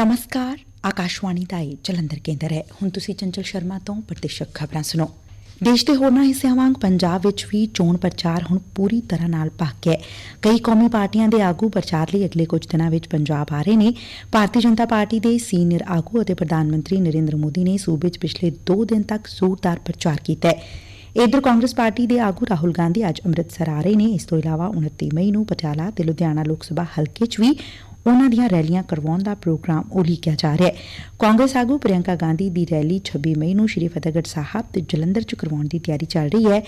ਨਮਸਕਾਰ ਆਕਾਸ਼ਵਾਣੀ ਦਾ ਇਹ ਜਲੰਧਰ ਕੇਂਦਰ ਹੈ ਹੁਣ ਤੁਸੀਂ ਚੰਚਲ ਸ਼ਰਮਾ ਤੋਂ ਪ੍ਰਤੀਸ਼ਕ ਖਬਰਾਂ ਸੁਣੋ ਦੇਸ਼ ਦੇ ਹੋਰਨਾਂ ਹਿੱਸਿਆਂ ਵਾਂਗ ਪੰਜਾਬ ਵਿੱਚ ਵੀ ਚੋਣ ਪ੍ਰਚਾਰ ਹੁਣ ਪੂਰੀ ਤਰ੍ਹਾਂ ਨਾਲ ਭੱਗ ਹੈ ਕਈ ਕੌਮੀ ਪਾਰਟੀਆਂ ਦੇ ਆਗੂ ਪ੍ਰਚਾਰ ਲਈ ਅਗਲੇ ਕੁਝ ਦਿਨਾਂ ਵਿੱਚ ਪੰਜਾਬ ਆ ਰਹੇ ਨੇ ਭਾਰਤੀ ਜਨਤਾ ਪਾਰਟੀ ਦੇ ਸੀਨੀਅਰ ਆਗੂ ਅਤੇ ਪ੍ਰਧਾਨ ਮੰਤਰੀ ਨਰਿੰਦਰ ਮੋਦੀ ਨੇ ਸੂਬੇ 'ਚ ਪਿਛਲੇ 2 ਦਿਨ ਤੱਕ ਜ਼ੋਰਦਾਰ ਪ੍ਰਚਾਰ ਕੀਤਾ ਹੈ ਇਧਰ ਕਾਂਗਰਸ ਪਾਰਟੀ ਦੇ ਆਗੂ ਰਾਹੁਲ ਗਾਂਧੀ ਅੱਜ ਅੰਮ੍ਰਿਤਸਰ ਆ ਰਹੇ ਨੇ ਇਸ ਤੋਂ ਇਲਾਵਾ 29 ਮਈ ਨੂੰ ਪਟਿਆਲਾ ਤੇ ਲੁਧਿਆਣਾ ਲੋਕ ਸਭਾ ਹਲਕੇ 'ਚ ਵੀ ਉਨ੍ਹਾਂ ਦੀਆਂ ਰੈਲੀਆਂ ਕਰਵਾਉਣ ਦਾ ਪ੍ਰੋਗਰਾਮ ਉਲੀਕਿਆ ਜਾ ਰਿਹੈ ਕਾਂਗਰਸ ਆਗੂ ਪ੍ਰਿਅੰਕਾ ਗਾਂਧੀ ਦੀ ਰੈਲੀ 26 ਮਈ ਨੂੰ ਸ਼੍ਰੀ ਫਤਿਹਗੜ੍ਹ ਸਾਹਿਬ ਤੇ ਜਲੰਧਰ 'ਚ ਕਰਵਾਉਣ ਦੀ ਤਿਆਰੀ ਚੱਲ ਰਹੀ ਹੈ।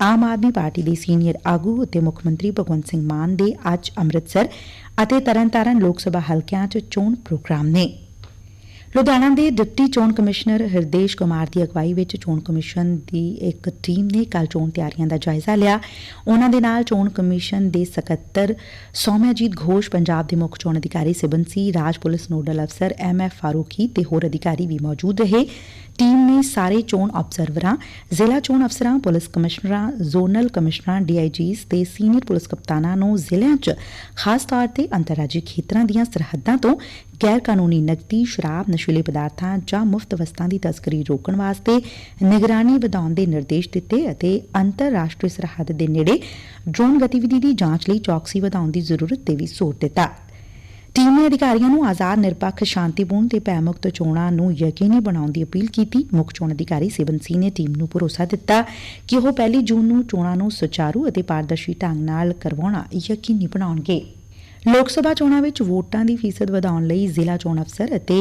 ਆਮ ਆਦਮੀ ਪਾਰਟੀ ਦੇ ਸੀਨੀਅਰ ਆਗੂ ਅਤੇ ਮੁੱਖ ਮੰਤਰੀ ਭਗਵੰਤ ਸਿੰਘ ਮਾਨ ਦੇ ਅੱਜ ਅੰਮ੍ਰਿਤਸਰ ਅਤੇ ਤਰਨਤਾਰਨ ਲੋਕ ਸਭਾ ਹਲਕਿਆਂ 'ਚ ਚੋਣ ਪ੍ਰੋਗਰਾਮ ਨੇ। ਲੁਧਿਆਣਾ ਦੇ ਡਿਪਟੀ ਚੋਣ ਕਮਿਸ਼ਨਰ ਹਰਦੇਸ਼ ਕੁਮਾਰ ਦੀ ਅਗਵਾਈ ਵਿੱਚ ਚੋਣ ਕਮਿਸ਼ਨ ਦੀ ਇੱਕ ਟੀਮ ਨੇ ਕੱਲ ਚੋਣ ਤਿਆਰੀਆਂ ਦਾ ਜਾਇਜ਼ਾ ਲਿਆ। ਉਹਨਾਂ ਦੇ ਨਾਲ ਚੋਣ ਕਮਿਸ਼ਨ ਦੇ ਸਕੱਤਰ ਸੌਮਿਆਜੀਤ ਘੋਸ਼, ਪੰਜਾਬ ਦੇ ਮੁੱਖ ਚੋਣ ਅਧਿਕਾਰੀ ਸਿਬਨ ਸਿਬੰਸੀ ਰਾਜ ਪੁਲਿਸ ਨੋਡਲ ਅਫਸਰ ਐਮ ਐਫ ਫਾਰੂਕੀ ਤੇ ਹੋਰ ਅਧਿਕਾਰੀ ਵੀ ਮੌਜੂਦ ਰਹੇ। ਟੀਮ ਨੇ ਸਾਰੇ ਚੋਣ ਆਬਜ਼ਰਵਰਾਂ ਜ਼ਿਲ੍ਹਾ ਚੋਣ ਅਫਸਰਾਂ, ਪੁਲਿਸ ਕਮਿਸ਼ਨਰਾਂ, ਜ਼ੋਨਲ ਕਮਿਸ਼ਨਰਾਂ ਡੀਆਈਜੀਸ ਤੇ ਸੀਨੀਅਰ ਪੁਲਿਸ ਕਪਤਾਨਾਂ ਨੂੰ ਜ਼ਿਲ੍ਹਿਆਂ 'ਚ ਖਾਸ ਤੌਰ ਤੇ ਅੰਤਰਰਾਜੀ ਖੇਤਰਾਂ ਦੀਆਂ ਸਰਹੱਦਾਂ ਤੋਂ ਗੈਰ ਕਾਨੂੰਨੀ ਨਕਦੀ, ਸ਼ਰਾਬ, ਨਸ਼ੀਲੇ ਪਦਾਰਥਾਂ ਜਾਂ ਮੁਫਤ ਵਸਤਾਂ ਦੀ ਤਸਕਰੀ ਰੋਕਣ ਵਾਸਤੇ ਨਿਗਰਾਨੀ ਵਧਾਉਣ ਦੇ ਨਿਰਦੇਸ਼ ਦਿੱਤੇ ਅਤੇ ਅੰਤਰਰਾਸ਼ਟਰੀ ਸਰਹੱਦ ਦੇ ਨੇੜੇ ਡਰੋਨ ਗਤੀਵਿਧੀ ਦੀ ਜਾਂਚ ਲਈ ਚੌਕਸੀ ਵਧਾਉਣ ਦੀ ਜ਼ਰੂਰਤ ਤੇ ਵੀ ਜ਼ੋਰ ਦਿੱਤਾ। ਟੀਮ ਨੇ ਅਧਿਕਾਰੀਆਂ ਨੂੰ ਆਜ਼ਾਦ, ਨਿਰਪੱਖ, ਸ਼ਾਂਤੀਪੂਰਨ ਤੇ ਭੈਮੁਕਤ ਚੋਣਾਂ ਨੂੰ ਯਕੀਨੀ ਬਣਾਉਣ ਦੀ ਅਪੀਲ ਕੀਤੀ। ਮੁੱਖ ਚੋਣ ਅਧਿਕਾਰੀ ਸਿਬਨ ਸਿੰਘ ਨੇ ਟੀਮ ਨੂੰ ਭਰੋਸਾ ਦਿੱਤਾ ਕਿ ਉਹ ਪਹਿਲੀ ਜੂਨ ਨੂੰ ਚੋਣਾਂ ਨੂੰ ਸੁਚਾਰੂ ਅਤੇ ਪਾਰਦਰਸ਼ੀ ਢੰਗ ਨਾਲ ਕਰਵਾਉਣਾ ਯਕੀਨੀ ਬਣਾਉਣਗੇ। ਲੋਕ ਸਭਾ ਚੋਣਾਂ ਵਿੱਚ ਵੋਟਾਂ ਦੀ ਫੀਸਦ ਵਧਾਉਣ ਲਈ ਜ਼ਿਲ੍ਹਾ ਚੋਣ ਅਫਸਰ ਅਤੇ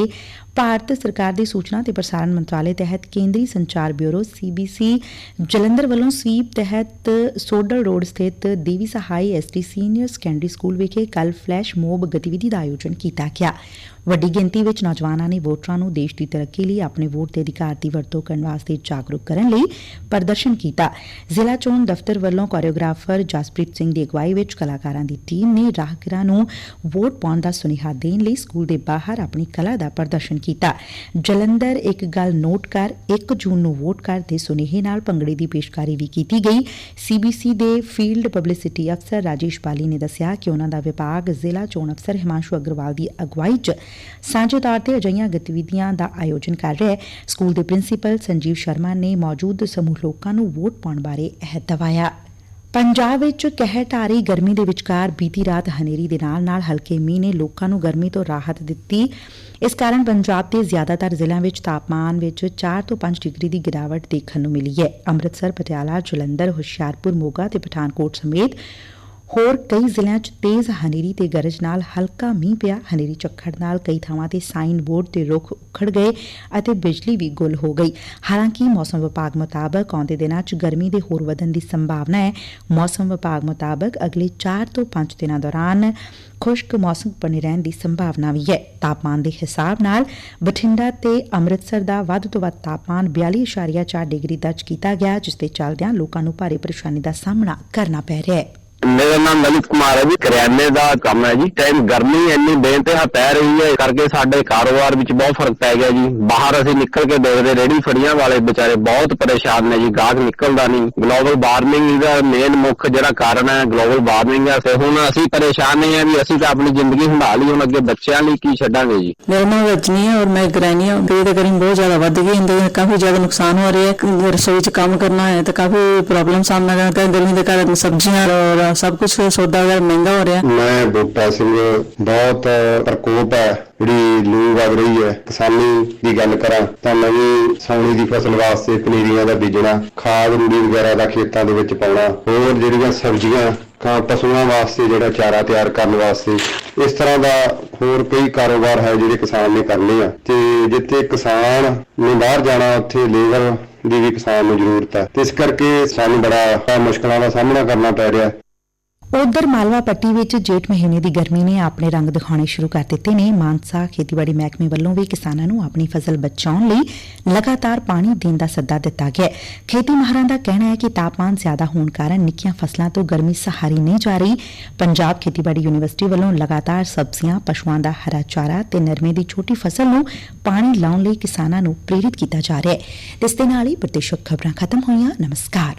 ਭਾਰਤ ਸਰਕਾਰ ਦੇ ਸੂਚਨਾ ਤੇ ਪ੍ਰਸਾਰਣ ਮੰਤਰਾਲੇ ਤਹਿਤ ਕੇਂਦਰੀ ਸੰਚਾਰ ਬਿਊਰੋ ਸੀਬੀਸੀ ਜਲੰਧਰ ਵੱਲੋਂ ਸਵੀਪ ਤਹਿਤ ਸੋਡਲ ਰੋਡ ਸਥਿਤ ਦੇਵੀ ਸਹਾਈ ਐਸਟੀ ਸੀਨੀਅਰ ਸੈਕੰਡਰੀ ਸਕੂਲ ਵਿਖੇ ਕੱਲ ਫਲੈਸ਼ ਮੋਬ ਗਤੀਵਿਧੀ ਦਾ ਆਯੋਜਨ ਕੀਤਾ ਗਿਆ। ਵੱਡੀ ਗਿਣਤੀ ਵਿੱਚ ਨੌਜਵਾਨਾਂ ਨੇ ਵੋਟਰਾਂ ਨੂੰ ਦੇਸ਼ ਦੀ ਤਰੱਕੀ ਲਈ ਆਪਣੇ ਵੋਟ ਦੇ ਅਧਿਕਾਰ ਦੀ ਵਰਤੋਂ ਕਰਨ ਵਾਸਤੇ ਜਾਗਰੂਕ ਕਰਨ ਲਈ ਪ੍ਰਦਰਸ਼ਨ ਕੀਤਾ। ਜ਼ਿਲ੍ਹਾ ਚੋਣ ਦਫ਼ਤਰ ਵੱਲੋਂ ਕੋਰੀਓਗ੍ਰਾਫਰ ਜਸਪ੍ਰੀਤ ਸਿੰਘ ਦੀ ਅਗਵਾਈ ਵਿੱਚ ਕਲਾਕਾਰਾਂ ਦੀ ਟੀਮ ਨੇ ਰਾਹਗੀਰਾਂ ਨੂੰ ਵੋਟ ਪਾਉਣ ਦਾ ਸੁਨੇਹਾ ਦੇਣ ਲਈ ਸਕੂਲ ਦੇ ਬਾਹਰ ਆਪਣੀ ਕਲਾ ਦਾ ਪ੍ਰਦਰਸ਼ਨ ਕੀਤਾ। ਜਲੰਧਰ ਇੱਕ ਗੱਲ ਨੋਟ ਕਰ 1 ਜੂਨ ਨੂੰ ਵੋਟ ਕਰ ਦੇ ਸੁਨੇਹੇ ਨਾਲ ਭੰਗੜੇ ਦੀ ਪੇਸ਼ਕਾਰੀ ਵੀ ਕੀਤੀ ਗਈ। ਸੀਬੀਸੀ ਦੇ ਫੀਲਡ ਪਬਲਿਸਿਟੀ ਅਫਸਰ ਰਾਜੇਸ਼ ਬਾਲੀ ਨੇ ਦੱਸਿਆ ਕਿ ਉਹਨਾਂ ਦਾ ਵਿਭਾਗ ਜ਼ਿਲ੍ਹਾ ਚੋਣ ਅਫਸਰ ਹਿਮਾਂਸ਼ੂ ਅਗਰਵਾਲ ਦੀ ਅਗਵਾਈ 'ਚ ਸਾਂਝੇ ਤੌਰ ਤੇ ਅਜਿਹੀਆਂ ਗਤੀਵਿਧੀਆਂ ਦਾ ਆਯੋਜਨ ਕਰ ਰਿਹਾ ਹੈ। ਸਕੂਲ ਦੇ ਪ੍ਰਿੰਸੀਪਲ ਸੰਜੀਵ ਸ਼ਰਮਾ ਨੇ ਮੌਜੂਦ ਸਮੂਹ ਲੋਕਾਂ ਨੂੰ ਵੋਟ ਪਾਉਣ ਬਾਰੇ ਅਹਿਦ ਦਵਾਇਆ। ਪੰਜਾਬ ਵਿੱਚ ਕਹਿਰ ਢਾਰੀ ਗਰਮੀ ਦੇ ਵਿਚਕਾਰ ਬੀਤੀ ਰਾਤ ਹਨੇਰੀ ਦੇ ਨਾਲ ਨਾਲ ਹਲਕੇ ਮੀਂਹ ਨੇ ਲੋਕਾਂ ਨੂੰ ਗਰਮੀ ਤੋਂ ਰਾਹਤ ਦਿੱਤੀ। ਇਸ ਕਾਰਨ ਪੰਜਾਬ ਦੇ ਜ਼ਿਆਦਾਤਰ ਜ਼ਿਲ੍ਹਿਆਂ ਵਿੱਚ ਤਾਪਮਾਨ ਵਿੱਚ 4 ਤੋਂ 5 ਡਿਗਰੀ ਦੀ ਗਿਰਾਵਟ ਦੇਖਣ ਨੂੰ ਮਿਲੀ ਹੈ। ਅੰਮ੍ਰਿਤਸਰ, ਪਟਿਆਲਾ, ਜਲੰਧਰ, ਹੁਸ਼ਿਆਰਪੁਰ, ਮੋਗਾ ਤੇ ਪਠਾਨਕੋਟ ਸਮੇਤ ਹੋਰ ਕਈ ਜ਼ਿਲ੍ਹਿਆਂ 'ਚ ਤੇਜ਼ ਹਨੇਰੀ ਤੇ ਗਰਜ ਨਾਲ ਹਲਕਾ ਮੀਂਹ ਪਿਆ। ਹਨੇਰੀ ਝੱਖੜ ਨਾਲ ਕਈ ਥਾਵਾਂ ਤੇ ਸਾਈਨ ਬੋਰਡ ਤੇ ਰੁੱਖ ਉਖੜ ਗਏ ਅਤੇ ਬਿਜਲੀ ਵੀ ਗੁੱਲ ਹੋ ਗਈ। ਹਾਲਾਂਕਿ ਮੌਸਮ ਵਿਭਾਗ ਮੁਤਾਬਕ ਆਉਂਦੇ ਦਿਨਾਂ 'ਚ ਗਰਮੀ ਦੇ ਹੋਰ ਵਧਣ ਦੀ ਸੰਭਾਵਨਾ ਹੈ। ਮੌਸਮ ਵਿਭਾਗ ਮੁਤਾਬਕ ਅਗਲੇ 4 ਤੋਂ 5 ਦਿਨਾਂ ਦੌਰਾਨ ਖੁਸ਼ਕ ਮੌਸਮ ਬਣੇ ਰਹਿਣ ਦੀ ਸੰਭਾਵਨਾ ਵੀ ਹੈ। ਤਾਪਮਾਨ ਦੇ ਹਿਸਾਬ ਨਾਲ ਬਠਿੰਡਾ ਤੇ ਅੰਮ੍ਰਿਤਸਰ ਦਾ ਵੱਧ ਤੋਂ ਵੱਧ ਤਾਪਮਾਨ 42.4 ਡਿਗਰੀ ਦਰਜ ਕੀਤਾ ਗਿਆ, ਜਿਸ ਦੇ ਚੱਲਦਿਆਂ ਲੋਕਾਂ ਨੂੰ ਭਾਰੀ ਪਰੇਸ਼ਾਨੀ ਦਾ ਸਾਹਮਣਾ ਕਰਨਾ ਪੈ ਰਿਹਾ ਹੈ। ਮੇਰਾ ਨਾਮ ਲਲਿਤ ਕੁਮਾਰ ਹੈ ਜੀ, ਕਰਿਆਨੇ ਦਾ ਕੰਮ ਹੈ ਜੀ। ਟਾਈਮ ਗਰਮੀ ਇੰਨੀ ਬੇਇੰਤਹਾ ਪੈ ਰਹੀ ਹੈ ਕਰਕੇ ਸਾਡੇ ਕਾਰੋਬਾਰ ਵਿੱਚ ਬਹੁਤ ਫ਼ਰਕ ਪੈ ਗਿਆ ਜੀ। ਬਾਹਰ ਅਸੀਂ ਨਿਕਲ ਕੇ ਦੇਖਦੇ ਰੇੜੀ ਫੜੀਆਂ ਵਾਲੇ ਵਿਚਾਰੇ ਬਹੁਤ ਪਰੇਸ਼ਾਨ ਨੇ ਜੀ, ਗਾਹਕ ਨਿਕਲਦਾ ਨਹੀਂ। ਗਲੋਬਲ ਵਾਰਮਿੰਗ ਦਾ ਮੇਨ ਮੁੱਖ ਜਿਹੜਾ ਕਾਰਨ ਹੈ ਗਲੋਬਲ ਵਾਰਮਿੰਗ ਹੈ ਤੇ ਹੁਣ ਅਸੀਂ ਪਰੇਸ਼ਾਨ ਨਹੀਂ ਹੈ ਵੀ ਅਸੀਂ ਤਾਂ ਆਪਣੀ ਜ਼ਿੰਦਗੀ ਹੰਢਾ ਲਈ, ਹੁਣ ਅੱਗੇ ਬੱਚਿਆਂ ਲਈ ਕੀ ਛੱਡਾਂਗੇ ਜੀ। ਮੇਰਾ ਨਾਮ ਰਜਨੀ ਹੈ ਔਰ ਮੈਂ ਗ੍ਰਹਿਣੀ ਹਾਂ ਤੇ ਕਰੀਮ ਬਹੁਤ ਜ਼ਿਆਦਾ ਵੱਧ ਗਈ ਹੁੰਦੀ ਹੈ ਕਾਫੀ ਜ਼ਿਆਦਾ ਨੁਕਸਾਨ ਹੋ ਰਿਹਾ ਹੈ। ਰਸੋਈ 'ਚ ਕੰਮ ਕਰਨਾ ਹੈ ਤਾਂ ਕਾਫੀ ਪ੍ਰੋਬਲਮ ਸਾਹਮਣਾ ਕਰਨਾ ਪੈਂਦਾ, ਗਰਮੀ ਦੇ ਕਾਰਨ ਸਬਜ਼ੀਆਂ ਔਰ ਸਭ ਕੁਝ ਸੌਦਾ ਵਗੈਰਾ ਮਹਿੰਗਾ ਹੋ ਰਿਹਾ। ਮੈਂ ਬੂਟਾ ਸਿੰਘ, ਬਹੁਤ ਪ੍ਰਕੋਪ ਹੈ, ਜਿਹੜੀ ਲੂ ਵਗ ਰਹੀ ਹੈ। ਕਿਸਾਨੀ ਦੀ ਗੱਲ ਕਰਾਂ ਤਾਂ ਨਵੀਂ ਸੌਣੀ ਦੀ ਫਸਲ ਵਾਸਤੇ ਪਨੀਰੀਆਂ ਦਾ ਬੀਜਣਾ, ਖਾਦ ਰੂੜੀ ਵਗੈਰਾ ਦਾ ਖੇਤਾਂ ਦੇ ਵਿੱਚ ਪਾਉਣਾ, ਹੋਰ ਜਿਹੜੀਆਂ ਸਬਜ਼ੀਆਂ ਕਾਂ ਪਸ਼ੂਆਂ ਵਾਸਤੇ ਜਿਹੜਾ ਚਾਰਾ ਤਿਆਰ ਕਰਨ ਵਾਸਤੇ, ਇਸ ਤਰ੍ਹਾਂ ਦਾ ਹੋਰ ਕਈ ਕਾਰੋਬਾਰ ਹੈ ਜਿਹੜੇ ਕਿਸਾਨ ਨੇ ਕਰਨੇ ਆ। ਤੇ ਜਿੱਥੇ ਕਿਸਾਨ ਨੇ ਬਾਹਰ ਜਾਣਾ, ਉੱਥੇ ਲੇਬਰ ਦੀ ਵੀ ਕਿਸਾਨ ਨੂੰ ਜ਼ਰੂਰਤ ਹੈ। ਤੇ ਇਸ ਕਰਕੇ ਸਾਨੂੰ ਬੜਾ ਮੁਸ਼ਕਲਾਂ ਦਾ ਸਾਹਮਣਾ ਕਰਨਾ ਪੈ ਰਿਹਾ। ਉਧਰ ਮਾਲਵਾ ਪੱਟੀ ਵਿੱਚ ਜੇਠ ਮਹੀਨੇ ਦੀ ਗਰਮੀ ਨੇ ਆਪਣੇ ਰੰਗ ਦਿਖਾਉਣੇ ਸ਼ੁਰੂ ਕਰ ਦਿੱਤੇ ਨੇ। ਮਾਨਸਾ ਖੇਤੀਬਾੜੀ ਮਹਿਕਮੇ ਵੱਲੋਂ ਵੀ ਕਿਸਾਨਾਂ ਨੂੰ ਆਪਣੀ ਫਸਲ ਬਚਾਉਣ ਲਈ ਲਗਾਤਾਰ ਪਾਣੀ ਦੇਣ ਦਾ ਸੱਦਾ ਦਿੱਤਾ ਗਿਆ ਹੈ। ਖੇਤੀ ਮਾਹਰਾਂ ਦਾ ਕਹਿਣਾ ਹੈ ਕਿ ਤਾਪਮਾਨ ਜ਼ਿਆਦਾ ਹੋਣ ਕਾਰਨ ਨਿੱਕੀਆਂ ਫਸਲਾਂ ਤੋਂ ਗਰਮੀ ਸਹਾਰੀ ਨਹੀਂ ਜਾ ਰਹੀ। ਪੰਜਾਬ ਖੇਤੀਬਾੜੀ ਯੂਨੀਵਰਸਿਟੀ ਵੱਲੋਂ ਲਗਾਤਾਰ ਸਬਜ਼ੀਆਂ, ਪਸ਼ੂਆਂ ਦਾ ਹਰਾ ਚਾਰਾ ਤੇ ਨਰਮੇ ਦੀ ਛੋਟੀ ਫਸਲ ਨੂੰ ਪਾਣੀ ਲਾਉਣ ਲਈ ਕਿਸਾਨਾਂ ਨੂੰ ਪ੍ਰੇਰਿਤ ਕੀਤਾ ਜਾ ਰਿਹਾ ਹੈ। ਇਸ ਦੇ ਨਾਲ ਹੀ ਪ੍ਰਤੀਸ਼ਕ ਖਬਰਾਂ ਖਤਮ ਹੋਈਆਂ। ਨਮਸਕਾਰ।